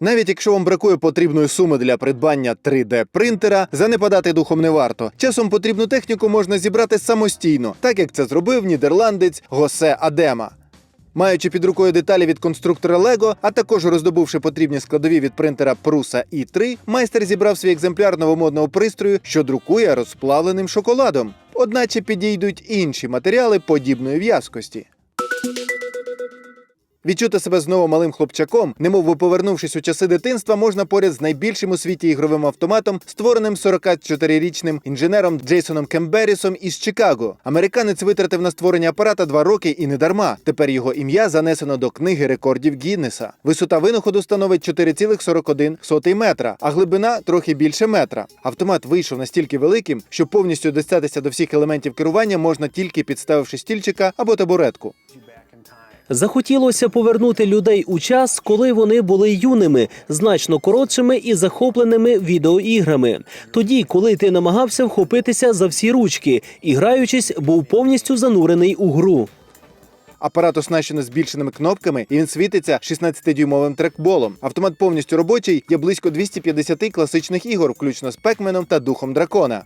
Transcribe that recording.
Навіть якщо вам бракує потрібної суми для придбання 3D-принтера, занепадати духом не варто. Часом потрібну техніку можна зібрати самостійно, так як це зробив нідерландець Госе Адема. Маючи під рукою деталі від конструктора Lego, а також роздобувши потрібні складові від принтера Prusa i3, майстер зібрав свій екземпляр новомодного пристрою, що друкує розплавленим шоколадом. Одначе підійдуть інші матеріали подібної в'язкості. Відчути себе знову малим хлопчаком, немов повернувшись у часи дитинства, можна поряд з найбільшим у світі ігровим автоматом, створеним 44-річним інженером Джейсоном Кемберісом із Чикаго. Американець витратив на створення апарата два роки і не дарма. Тепер його ім'я занесено до книги рекордів Гіннеса. Висота винаходу становить 4,41 метра, а глибина трохи більше метра. Автомат вийшов настільки великим, що повністю дістатися до всіх елементів керування можна тільки підставивши стільчика або табуретку. Захотілося повернути людей у час, коли вони були юними, значно коротшими і захопленими відеоіграми. Тоді, коли ти намагався вхопитися за всі ручки і граючись, був повністю занурений у гру. Апарат оснащено збільшеними кнопками, і він світиться 16-дюймовим трекболом. Автомат повністю робочий, є близько 250 класичних ігор, включно з Пекменом та Духом Дракона.